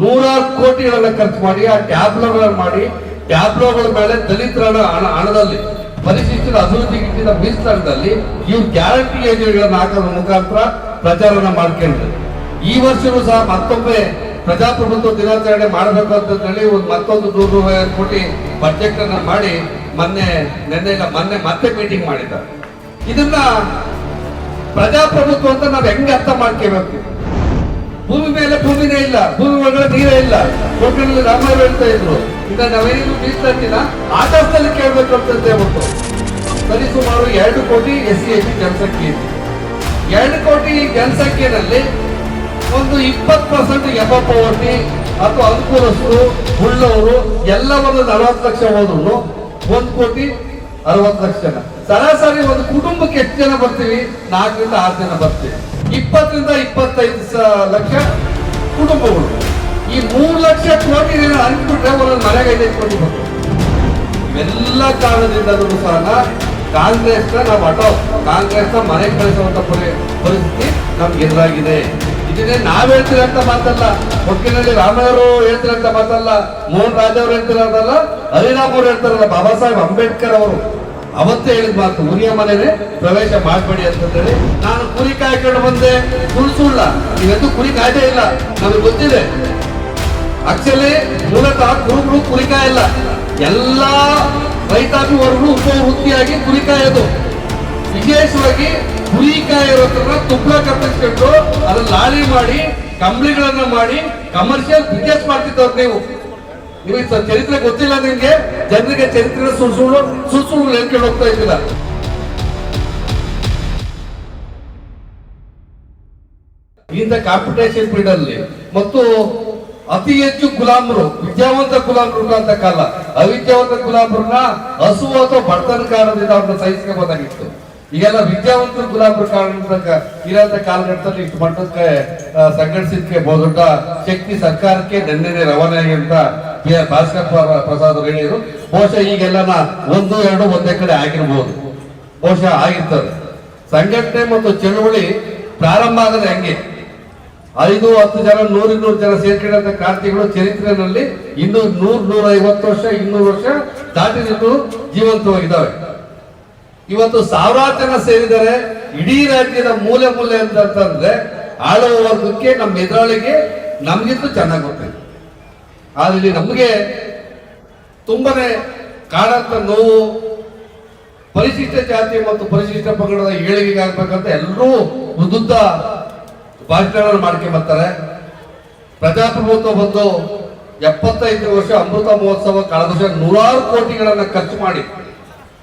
ನೂರಾರು ಕೋಟಿಗಳನ್ನ ಖರ್ಚು ಮಾಡಿ, ಆ ಟ್ಯಾಬ್ಲೋಗಳನ್ನ ಮಾಡಿ, ಟ್ಯಾಬ್ಲೋಗಳ ಮೇಲೆ ದಲಿತರ ಹಣ ಹಣ- ಹಣದಲ್ಲಿ, ಪರಿಶಿಷ್ಟರ ಅಭಿವೃದ್ಧಿಗೆ ಇಟ್ಟಿದ್ದ ಮೀಸಲಾಟದಲ್ಲಿ ಇವ್ರು ಗ್ಯಾರಂಟಿ ಯೋಜನೆಗಳನ್ನ ಹಾಕೋದ್ರ ಮುಖಾಂತರ ಪ್ರಚಾರನ ಮಾಡ್ಕೊಂಡ್ರು. ಈ ವರ್ಷವೂ ಸಹ ಮತ್ತೊಮ್ಮೆ ಪ್ರಜಾಪ್ರಭುತ್ವ ದಿನಾಚರಣೆ ಮಾಡಬೇಕು ಹೇಳಿ ಒಂದು ಮತ್ತೊಂದು ನೂರು ರೂಪಾಯಿ ಕೋಟಿ ಬಜೆಟ್ ಅನ್ನ ಮಾಡಿ ಮೊನ್ನೆ, ನಿನ್ನೆ ಮೊನ್ನೆ ಮತ್ತೆ ಮೀಟಿಂಗ್ ಮಾಡಿದ್ದಾರೆ. ಇದನ್ನ ಪ್ರಜಾಪ್ರಭುತ್ವ ಅಂತ ನಾವು ಹೆಂಗೆ ಅರ್ಥ ಮಾಡ್ಕೋಬೇಕು? ಭೂಮಿ ಮೇಲೆ ಭೂಮಿನೇ ಇಲ್ಲ, ಭೂಮಿ ಒಳಗಡೆ ನೀರೇ ಇಲ್ಲ. ಕೊಟ್ಟಿನಲ್ಲಿ ರಾಮಾಯಣ ಹೇಳ್ತಾ ಇದ್ರು. ಈಗ ನಾವೇನು ಮೀಸಲಾತಿನ ಆಕಾಶದಲ್ಲಿ ಕೇಳಬೇಕು ಅಂತ ಹೇಳ್ಬಿಟ್ಟು ಸರಿ, ಸುಮಾರು ಎರಡು ಕೋಟಿ ಎಸ್ ಸಿ ಎಸ್ ಟಿ ಜನಸಂಖ್ಯೆ ಎರಡು ಕೋಟಿ ಜನಸಂಖ್ಯೆಯಲ್ಲಿ ಒಂದು ಇಪ್ಪತ್ತು ಪರ್ಸೆಂಟ್ ಎಫ್ ಪವರ್ಟಿ ಅಥವಾ ಅನುಕೂಲಸ್ಥರು, ಉಳ್ಳವರು ಒಂದು ನಲವತ್ತು ಲಕ್ಷ ಹೋದ್ರು ಒಂದು ಕೋಟಿ ಅರವತ್ತು ಲಕ್ಷ ಜನ. ಸರಾಸರಿ ಒಂದು ಕುಟುಂಬಕ್ಕೆ ಎಷ್ಟು ಜನ ಬರ್ತೀವಿ? ನಾಲ್ಕರಿಂದ ಆರು ಜನ ಬರ್ತೀವಿ. ಇಪ್ಪತ್ತರಿಂದ ಇಪ್ಪತ್ತೈದು ಲಕ್ಷ ಕುಟುಂಬಗಳು. ಈ ಮೂರು ಲಕ್ಷ ಕೋಟಿ ಅನ್ಬಿಟ್ರೆ ಒಂದೊಂದು ಮನೆಗೆ ಐದೈದು ಕೋಟಿ ಬರ್ತದೆ ಇವೆಲ್ಲ ಕಾರಣದಿಂದಲೂ ಸಹ ಕಾಂಗ್ರೆಸ್ ನಾವು ಅಟೋ ಕಾಂಗ್ರೆಸ್ ಮನೆ ಕಳಿಸುವಂತ ಪರಿ- ಪರಿಸ್ಥಿತಿ ನಮ್ಗೆ ಎದುರಾಗಿದೆ. ಇದನ್ನೇ ನಾವ್ ಹೇಳ್ತಿರಂತ ಮಾತಲ್ಲ ಒಟ್ಟಿನಲ್ಲಿ ರಾಮಯ್ಯವರು ಹೇಳ್ತಿರಂತ ಮಾತಲ್ಲ, ಮೋಹನ್ ರಾಜ್ ಅವರು ಹೇಳ್ತಿರೋದಲ್ಲ ಹರಿರಾಮ್ ಹೇಳ್ತಾರಲ್ಲ, ಬಾಬಾ ಸಾಹೇಬ್ ಅಂಬೇಡ್ಕರ್ ಅವರು. ಅವತ್ತೇ ಹೇಳಿದ ಮಾತು ಉರಿಯ ಮನೆಗೆ ಪ್ರವೇಶ ಮಾಡಬೇಡಿ ಅಂತ ಹೇಳಿ ನಾನು ಕುರಿ ಕಾಯ್ಕೊಂಡು ಬಂದೆ. ಸುಳ್ಳು ಇವತ್ತು ಕುರಿ ಕಾಯ್ದೆ ಇಲ್ಲ. ನಮಗೆ ಗೊತ್ತಿದೆ. ಆಕ್ಚುಲಿ ಮೂಲತಃ ಕುರುಬರು ಕುರಿಕಾಯ ಇಲ್ಲ. ಎಲ್ಲ ರೈತಾಪಿ ವರ್ಗಗಳು ಉಪವೃತ್ತಿಯಾಗಿ ಕುರಿಕಾಯೋದು ವಿಶೇಷವಾಗಿ ಕುರಿಕಾಯ ಇರೋದ್ರನ್ನ ತುಪ್ಪಳ ಕತ್ತರಿಸ್ಕೊಂಡು ಅದನ್ನ ಲಾರಿ ಮಾಡಿ, ಕಂಬಳಿಗಳನ್ನ ಮಾಡಿ ಕಮರ್ಷಿಯಲ್ ಬಿಸ್ನೆಸ್ ಮಾಡ್ತಿದ್ದವ್ರು ನೀವು. ನಿಮಗೆ ಚರಿತ್ರೆ ಗೊತ್ತಿಲ್ಲ ನಿಮ್ಗೆ? ಜನರಿಗೆ ಚರಿತ್ರೆ ಸುಳ್ಳು ಸುಳ್ಳು ಹೇಳ್ಕೊಂಡು ಹೋಗ್ತಾ ಇದ್ದಿಲ್ಲ ಇಂಥ ಕಾಂಪಿಟೇಷನ್ ಫೀಲ್ಡ್ ಅಲ್ಲಿ ಮತ್ತು ಅತಿ ಹೆಚ್ಚು ಗುಲಾಮರು, ವಿದ್ಯಾವಂತ ಗುಲಾಮರು ಅಂತ ಕಾಲ. ಅವಿದ್ಯಾವಂತ ಗುಲಾಮರನ್ನ ಹಸು ಅಥವಾ ಬಡತನ ಕಾರಣದಿಂದ ಅವ್ರನ್ನ ಸಹಿಸ್ಕೋಬೋದಾಗಿತ್ತು. ಈಗೆಲ್ಲ ವಿದ್ಯಾವಂತ ಗುಲಾಮರ ಕಾರಣ ಇರೋಂಥ ಕಾಲಘಟ್ಟದಲ್ಲಿ ಇಷ್ಟು ಮಟ್ಟಕ್ಕೆ ಸಂಘಟಿಸಿದ್ಕೆ ಬಹುದೊಡ್ಡ ಶಕ್ತಿ ಸರ್ಕಾರಕ್ಕೆ ನೆನ್ನೆನೆ ರವಾನೆ ಅಂತ ಬಿ ಆರ್ ಭಾಸ್ಕರ್ ಪ್ರಸಾದ್ ಹೇಳಿದ್ರು. ಬಹುಶಃ ಈಗೆಲ್ಲ ಒಂದು, ಎರಡು, ಒಂದೇ ಕಡೆ ಆಗಿರ್ಬೋದು. ಬಹುಶಃ ಆಗಿರ್ತದೆ. ಸಂಘಟನೆ ಮತ್ತು ಚಳುವಳಿ ಪ್ರಾರಂಭ ಆಗದೆ ಹಂಗೆ. ಐದು, ಹತ್ತು ಜನ, ನೂರು, ಇನ್ನೂರು ಜನ ಸೇರ್ಕೊಂಡಂತ ಕ್ರಾಂತಿಗಳು ಚರಿತ್ರೆಯಲ್ಲಿ ಇನ್ನು ನೂರ್ ನೂರ ಐವತ್ತು ವರ್ಷ, ಇನ್ನೂರು ವರ್ಷ ಜೀವಂತವಾಗಿ ಜೀವಂತವಾಗಿದ್ದಾವೆ. ಇವತ್ತು ಸಾವಿರಾರು ಜನ ಸೇರಿದರೆ ಇಡೀ ರಾಜ್ಯದ ಮೂಲೆ ಮೂಲೆ ಅಂತಂದ್ರೆ ಆಳುವ ವರ್ಗಕ್ಕೆ, ನಮ್ಮ ಎದುರಾಳಿಗೆ ನಮಗಿಂತೂ ಚೆನ್ನಾಗಿ ಗೊತ್ತಿದೆ ಆದ್ರೆ ನಮಗೆ ತುಂಬನೇ ಕಾಡಂತ ನೋವು, ಪರಿಶಿಷ್ಟ ಜಾತಿ ಮತ್ತು ಪರಿಶಿಷ್ಟ ಪಂಗಡದ ಏಳಿಗೆಗೆ ಆಗ್ಬೇಕಂತ ಎಲ್ಲರೂ ಉದ್ದುದ್ದ ಭಾಷಣಗಳನ್ನು ಮಾಡ್ಕೊಂಡ್ ಬರ್ತಾರೆ. ಪ್ರಜಾಪ್ರಭುತ್ವ ಬಂದು ಎಪ್ಪತ್ತೈದು ವರ್ಷ ಅಮೃತ ಮಹೋತ್ಸವ, ಕಳೆದ ವರ್ಷ ನೂರಾರು ಕೋಟಿಗಳನ್ನ ಖರ್ಚು ಮಾಡಿ,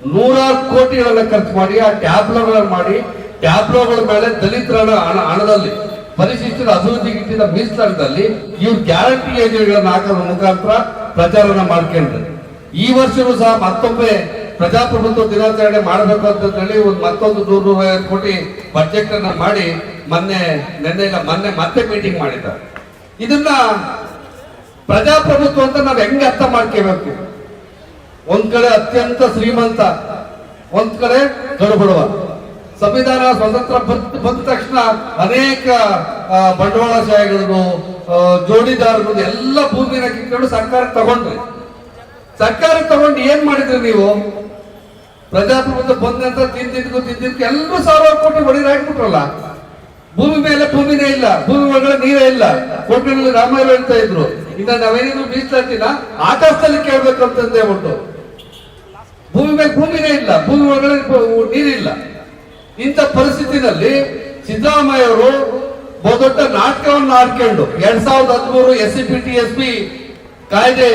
ನೂರಾರು ಕೋಟಿಗಳನ್ನ ಖರ್ಚು ಮಾಡಿ, ಆ ಟ್ಯಾಬ್ಲೋಗಳನ್ನು ಮಾಡಿ, ಟ್ಯಾಬ್ಲೋಗಳ ಮೇಲೆ ದಲಿತರ ಹಣ- ಹಣದಲ್ಲಿ ಪರಿಶಿಷ್ಟರ ಅಭಿವೃದ್ಧಿಗೆ ಇಟ್ಟಿದ್ದ ಮೀಸಲಾಟದಲ್ಲಿ ಇವ್ರು ಗ್ಯಾರಂಟಿ ಯೋಜನೆಗಳನ್ನ ಹಾಕೋದ್ರ ಮುಖಾಂತರ ಪ್ರಚಾರನ ಮಾಡ್ಕೊಂಡ್ರು. ಈ ವರ್ಷವೂ ಸಹ ಮತ್ತೊಮ್ಮೆ ಪ್ರಜಾಪ್ರಭುತ್ವ ದಿನಾಚರಣೆ ಮಾಡಬೇಕು ಅಂತ ಹೇಳಿ ಒಂದು ಮತ್ತೊಂದು ನೂರು ರೂಪಾಯಿ ಕೋಟಿ ಬಜೆಟ್ ಅನ್ನ ಮಾಡಿ ಮೊನ್ನೆ, ನಿನ್ನೆ ಇಲ್ಲ, ಮೊನ್ನೆ ಮತ್ತೆ ಮೀಟಿಂಗ್ ಮಾಡಿದ್ದಾರೆ. ಇದನ್ನ ಪ್ರಜಾಪ್ರಭುತ್ವ ಅಂತ ನಾವು ಹೆಂಗೆ ಅರ್ಥ ಮಾಡ್ಕೋಬೇಕು? ಒಂದ್ ಕಡೆ ಅತ್ಯಂತ ಶ್ರೀಮಂತ, ಒಂದ್ ಕಡೆ ಕಡುಬಡವ ಸಂವಿಧಾನ ಸ್ವತಂತ್ರ ಬಂದ ಬಂದ ತಕ್ಷಣ ಅನೇಕ ಬಂಡವಾಳ ಶಾಹಿಗಳನ್ನು ಜೋಡಿದಾರರು ಎಲ್ಲ ಭೂಮಿನ ಕಿತ್ಕೊಂಡು ಸರ್ಕಾರಕ್ಕೆ ತಗೊಂಡ್ರಿ. ಸರ್ಕಾರಕ್ಕೆ ತಗೊಂಡು ಏನ್ ಮಾಡಿದ್ರಿ ನೀವು? ಪ್ರಜಾಪ್ರಭುತ್ವ ಬಂದಂತ ತಿಂದಿದ್ಕು ತಿಂದಿದ್ಕು ಎಲ್ಲರೂ ಸಾವಿರ ಕೋಟಿ ಒಡೆದು ಹಾಕ್ಬಿಟ್ರಲ್ಲ. ಭೂಮಿ ಮೇಲೆ ಭೂಮಿನೇ ಇಲ್ಲ, ಭೂಮಿ ಒಳಗಡೆ ನೀರೇ ಇಲ್ಲ. ಕೊಟ್ಟಿನಲ್ಲಿ ರಾಮಾಯಣ ಹೇಳ್ತಾ ಇದ್ರು. ಇನ್ನ ನಾವೇನೇನು ಮೀಸಲಾತಿನ ಆಕಾಶದಲ್ಲಿ ಕೇಳ್ಬೇಕಂತಂದೇ ಉಂಟು. ಭೂಮಿ ಮೇಲೆ ಭೂಮಿನೇ ಇಲ್ಲ, ಭೂಮಿ ಒಳಗಡೆ ನೀರಿಲ್ಲ. ಇಂಥ ಪರಿಸ್ಥಿತಿನಲ್ಲಿ ಸಿದ್ದರಾಮಯ್ಯ ಅವರು ಬಹುದೊಡ್ಡ ನಾಟಕವನ್ನು ಆಡ್ಕೊಂಡು ಎರಡ್ ಸಾವಿರದ ಹದಿಮೂರು S C P T S P ಕಾಯ್ದೆ,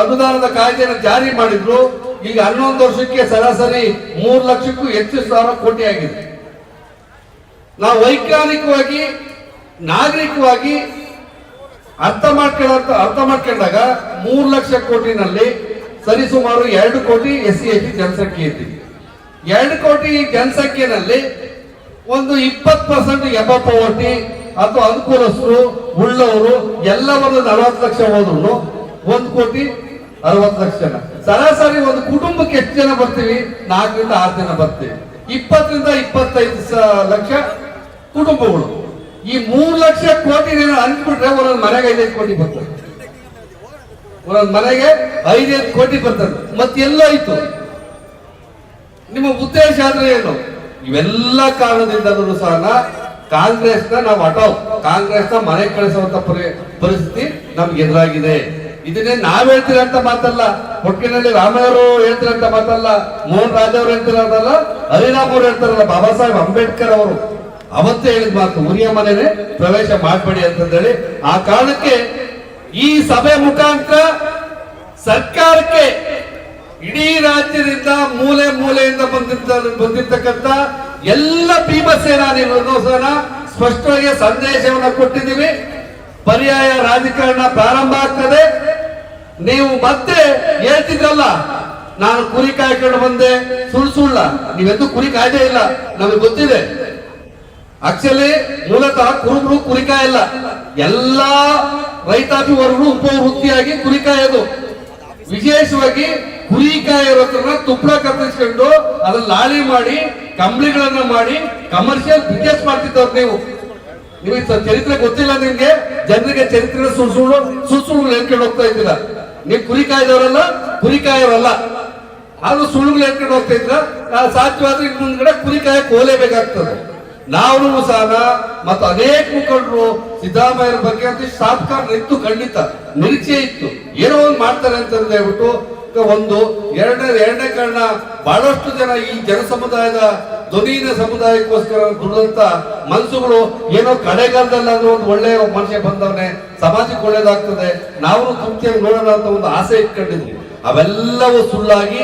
ಅನುದಾನದ ಕಾಯ್ದೆಯನ್ನು ಜಾರಿ ಮಾಡಿದ್ರು. ಈಗ ಹನ್ನೊಂದು ವರ್ಷಕ್ಕೆ ಸರಾಸರಿ ಮೂರು ಲಕ್ಷಕ್ಕೂ ಹೆಚ್ಚು ಸಾವಿರ ಕೋಟಿ ಆಗಿದೆ. ನಾವು ವೈಜ್ಞಾನಿಕವಾಗಿ, ನಾಗರಿಕವಾಗಿ ಅರ್ಥ ಮಾಡ್ಕೊಳ್ಳ ಅರ್ಥ ಮಾಡ್ಕೊಂಡಾಗ ಮೂರು ಲಕ್ಷ ಕೋಟಿನಲ್ಲಿ ಸರಿಸುಮಾರು ಎರಡು ಕೋಟಿ ಎಸ್ ಸಿ ಎಸ್ ಟಿ ಜನಸಂಖ್ಯೆ ಇದೆ. ಎರಡು ಕೋಟಿ ಜನಸಂಖ್ಯೆನಲ್ಲಿ ಒಂದು ಇಪ್ಪತ್ತು ಪರ್ಸೆಂಟ್ ಎಬ ಪವರ್ಟಿ ಅಥವಾ ಅನುಕೂಲಸ್ಥರು, ಉಳ್ಳವರು, ಎಲ್ಲವನ್ನು ನಲವತ್ತು ಲಕ್ಷ ಹೋದ್ರು ಒಂದು ಕೋಟಿ ಅರವತ್ತು ಲಕ್ಷ ಜನ. ಸರಾಸರಿ ಒಂದು ಕುಟುಂಬಕ್ಕೆ ಎಷ್ಟು ಜನ ಬರ್ತೀವಿ? ನಾಲ್ಕರಿಂದ ಆರು ಜನ ಬರ್ತೀವಿ. ಇಪ್ಪತ್ತರಿಂದ ಇಪ್ಪತ್ತೈದು ಲಕ್ಷ ಕುಟುಂಬಗಳು. ಈ ಮೂರು ಲಕ್ಷ ಕೋಟಿ ಹಂಚ್ಬಿಟ್ರೆ ಒಂದೊಂದು ಮನೆಗೆ ಐದೈದು ಕೋಟಿ ಬರ್ತದೆ. ಒಂದೊಂದು ಮನೆಗೆ ಐದೈದು ಕೋಟಿ ಬರ್ತದೆ. ಮತ್ತೆ ಎಲ್ಲೋಯ್ತು ನಿಮ್ಮ ಉದ್ದೇಶ ಆದ್ರೆ ಏನು? ಇವೆಲ್ಲ ಕಾರಣದಿಂದಲೂ ಸಹ ಕಾಂಗ್ರೆಸ್ನ ನಾವು ಹಟಾವ್ ಕಾಂಗ್ರೆಸ್ನ ಮನೆ ಕಳಿಸುವಂತ ಪರಿ- ಪರಿಸ್ಥಿತಿ ನಮ್ಗೆ ಎದುರಾಗಿದೆ. ಇದನ್ನೇ ನಾವ್ ಹೇಳ್ತೀರಂತ ಮಾತಲ್ಲ. ಒಟ್ಟಿನಲ್ಲಿ ರಾಮಯ್ಯವರು ಹೇಳ್ತೀರಂತ ಮಾತಲ್ಲ. ಮೋಹನ್ ರಾಜ್ ಅವರು ಹೇಳ್ತಿರೋದಲ್ಲ ಹರಿರಾಮ್ ಅವರು ಹೇಳ್ತಾರಲ್ಲ, ಬಾಬಾ ಸಾಹೇಬ್ ಅಂಬೇಡ್ಕರ್ ಅವರು. ಅವತ್ತೇ ಹೇಳಿದ ಮಾತು, ಉರಿಯ ಮನೆಯೇ ಪ್ರವೇಶ ಮಾಡಬೇಡಿ ಅಂತಂದೇಳಿ. ಆ ಕಾರಣಕ್ಕೆ ಈ ಸಭೆ ಮುಖಾಂತರ ಸರ್ಕಾರಕ್ಕೆ ಇಡೀ ರಾಜ್ಯದಿಂದ ಮೂಲೆ ಮೂಲೆಯಿಂದ ಬಂದಿದ್ದ ಬಂದಿರ್ತಕ್ಕಂಥ ಎಲ್ಲ ಭೀಮಸೇನಾನಿಗಳನ್ನು ಸಹ ಸ್ಪಷ್ಟವಾಗಿ ಸಂದೇಶವನ್ನು ಕೊಟ್ಟಿದ್ದೀವಿ. ಪರ್ಯಾಯ ರಾಜಕಾರಣ ಪ್ರಾರಂಭ ಆಗ್ತದೆ. ನೀವು ಮತ್ತೆ ಹೇಳ್ತಿದ್ರಲ್ಲ, ನಾನು ಕುರಿ ಕಾಯ್ಕೊಂಡು ಬಂದೆ. ಸುಳ್ಳು ಸುಳ್ಳ. ನೀವೆಂದು ಕುರಿ ಕಾಯ್ದೆ ಇಲ್ಲ, ನಮಗೆ ಗೊತ್ತಿದೆ. ಆಕ್ಚುಲಿ ಮೂಲತಃ ಕುರುಬರು ಕುರಿಕಾಯಲ್ಲ ಎಲ್ಲಾ ರೈತಾಪಿ ವರ್ಗರು ಉಪವೃತ್ತಿಯಾಗಿ ಕುರಿಕಾಯೋದು ವಿಶೇಷವಾಗಿ ಕುರಿಕಾಯರ ಹತ್ರ ತುಪ್ಪಳ ಕತ್ತರಿಸ್ಕೊಂಡು ಅದನ್ನ ಲಾಳಿ ಮಾಡಿ, ಕಂಬಳಿಗಳನ್ನ ಮಾಡಿ ಕಮರ್ಷಿಯಲ್ ಬಿಸ್ನೆಸ್ ಮಾಡ್ತಿದ್ದವ್ರು ನೀವು. ನಿಮಗೆ ಚರಿತ್ರೆ ಗೊತ್ತಿಲ್ಲ ನಿಮ್ಗೆ? ಜನರಿಗೆ ಚರಿತ್ರೆ ಸುಳ್ಳು ಸುಳ್ಳು ಹೇಳ್ಕೊಂಡು ಹೋಗ್ತಾ ಇದ್ದಿಲ್ಲ ನೀವು ಕುರಿ ಕಾಯ್ದವರಲ್ಲ ಕುರಿ ಕಾಯೋರಲ್ಲ ಆದ್ರೂ ಸುಳ್ಳುಗಳು ಹೇಳ್ಕೊಂಡು ಹೋಗ್ತಾ ಇದ್ರ ಸಾಧ್ಯವಾದ್ರೆ ಮುಂದ್ಗಡೆ ಕುರಿ ಕೋಲೇಬೇಕಾಗ್ತದೆ. ನಾವು ಸಹ ಮತ್ತು ಅನೇಕ ಮುಖಂಡರು ಸಿದ್ದರಾಮಯ್ಯರ ಬಗ್ಗೆ ಅಂತ ಸಾತ್ಕಾರ ಇತ್ತು ಖಂಡಿತ. ನಿರೀಕ್ಷೆ ಇತ್ತು. ಏನೋ ಒಂದು ಮಾಡ್ತಾರೆ ಅಂತ ಹೇಳ್ಬಿಟ್ಟು ಒಂದು, ಎರಡನೇ ಎರಡನೇ ಕಾರಣ ಬಹಳಷ್ಟು ಜನ ಈ ಜನ ಸಮುದಾಯದ ಧ್ವನಿನ ಸಮುದಾಯಕ್ಕೋಸ್ಕರ ದುಡಿದಂತ ಮನಸ್ಸುಗಳು ಏನೋ ಕಡೆಗಾಲದಲ್ಲಿ ಆದ್ರೂ ಒಂದು ಒಳ್ಳೆಯ ಮನುಷ್ಯ ಬಂದವನೇ ಸಮಾಜಕ್ಕೆ ಒಳ್ಳೇದಾಗ್ತದೆ, ನಾವು ತೃಪ್ತಿಯಾಗಿ ನೋಡೋಣ ಅಂತ ಒಂದು ಆಸೆ ಇಟ್ಕೊಂಡಿದ್ವಿ. ಅವೆಲ್ಲವೂ ಸುಳ್ಳಾಗಿ,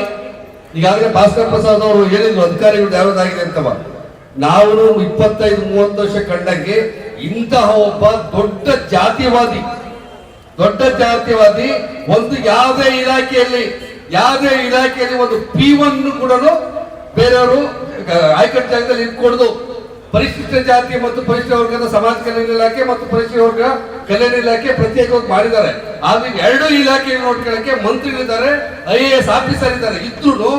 ಈಗಾಗಲೇ ಭಾಸ್ಕರ್ ಪ್ರಸಾದ್ ಅವರು ಹೇಳಿದ್ರು, ಅಧಿಕಾರಿಗಳು ಯಾವ್ದಾಗಿದೆ ಅಂತವ ನಾವು ಇಪ್ಪತ್ತೈದು, ಮೂವತ್ತು ವರ್ಷ ಕಂಡಂಗೆ ಇಂತಹ ಒಬ್ಬ ದೊಡ್ಡ ಜಾತಿವಾದಿ ದೊಡ್ಡ ಜಾತಿವಾದಿ ಒಂದು ಯಾವುದೇ ಇಲಾಖೆಯಲ್ಲಿ ಯಾವುದೇ ಇಲಾಖೆಯಲ್ಲಿ ಒಂದು ಪಿ ಒನ್ ಕೂಡ ಬೇರೆಯವರು ಆಯ್ಕೆ ಜಾಗದಲ್ಲಿ ಇಟ್ಕೊಡುದು ಪರಿಶಿಷ್ಟ ಜಾತಿ ಮತ್ತು ಪರಿಶಿಷ್ಟ ವರ್ಗದ ಸಮಾಜ ಕಲ್ಯಾಣ ಇಲಾಖೆ ಮತ್ತು ಪರಿಶಿಷ್ಟ ವರ್ಗ ಕಲ್ಯಾಣ ಇಲಾಖೆ ಪ್ರತ್ಯೇಕವಾಗಿ ಮಾಡಿದ್ದಾರೆ. ಆದ್ರೆ ಎರಡು ಇಲಾಖೆ ನೋಡ್ಕೊಳ್ಳಕ್ಕೆ ಮಂತ್ರಿಗಳಿದ್ದಾರೆ, ಐ ಎ ಎಸ್ ಆಫೀಸರ್ ಇದ್ದಾರೆ. ಇದ್ರು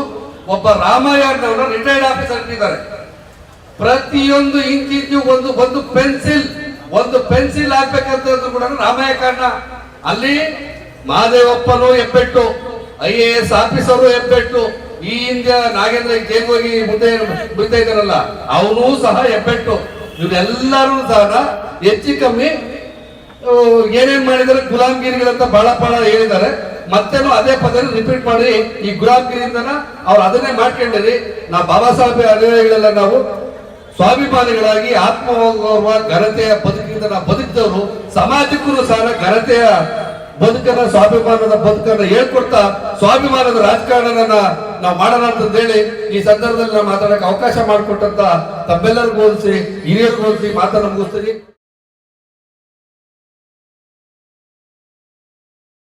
ಒಬ್ಬ ರಾಮಯ್ಯನವರ ರಿಟೈರ್ಡ್ ಆಫೀಸರ್ ಇಟ್ಟಿದ್ದಾರೆ. ಪ್ರತಿಯೊಂದು ಇಂಚಿಂಚು ಒಂದು ಒಂದು ಪೆನ್ಸಿಲ್ ಒಂದು ಪೆನ್ಸಿಲ್ ಹಾಕ್ಬೇಕಂತಂದ್ರು ಕೂಡ ರಾಮಾಯಣ ಅಲ್ಲಿ ಮಹಾದೇವಪ್ಪನು ಹೆಬ್ಬೆಟ್ಟು, ಐ ಎ ಎಸ್ ಆಫೀಸರು ಹೆಬ್ಬೆಟ್ಟು, ಈ ಹಿಂದೆ ನಾಗೇಂದ್ರ ಹೋಗಿ ಮುಂದೆ ಬಿಡ್ತಾ ಇದ್ದಾರಲ್ಲ ಅವನು ಸಹ ಹೆಬ್ಬೆಟ್ಟು. ಇವರೆಲ್ಲರೂ ಸಹ ಹೆಚ್ಚು ಕಮ್ಮಿ ಏನೇನ್ ಮಾಡಿದಾರೆ ಗುಲಾಮ್ಗಿರಿಗಳಂತ ಬಹಳ ಬಹಳ ಹೇಳಿದ್ದಾರೆ. ಮತ್ತೇನು ಅದೇ ಪದ ರಿಪೀಟ್ ಮಾಡಿ ಈ ಗುಲಾಮ್ಗಿರಿಯಿಂದನ ಅವ್ರು ಅದನ್ನೇ ಮಾಡ್ಕೊಂಡಿರಿ. ನಾ ಬಾಬಾ ಸಾಹೇಬ್ ಅನುಯಾಯಿಗಳೆಲ್ಲ ನಾವು ಸ್ವಾಭಿಮಾನಿಗಳಾಗಿ ಆತ್ಮಗೌರವ ಘನತೆಯ ಬದುಕಿನಿಂದ ನಾವು ಬದುಕಿದವರು, ಸಮಾಜಕ್ಕೂ ಸಹ ಘನತೆಯ ಬದುಕನ್ನ, ಸ್ವಾಭಿಮಾನದ ಬದುಕನ್ನ ಹೇಳ್ಕೊಡ್ತಾ ಸ್ವಾಭಿಮಾನದ ರಾಜಕಾರಣನ ನಾವು ಮಾಡೋಣ ಅಂತ ಹೇಳಿ ಈ ಸಂದರ್ಭದಲ್ಲಿ ನಾವು ಮಾತಾಡಕ್ಕೆ ಅವಕಾಶ ಮಾಡಿಕೊಟ್ಟಂತ ತಮ್ಮೆಲ್ಲರಿಗೂ ಹೋಲಿಸಿ, ಹಿರಿಯರಿಗೂ ಹೋಲಿಸಿ ಮಾತನ್ನ ಮುಗಿಸ್ತೀನಿ.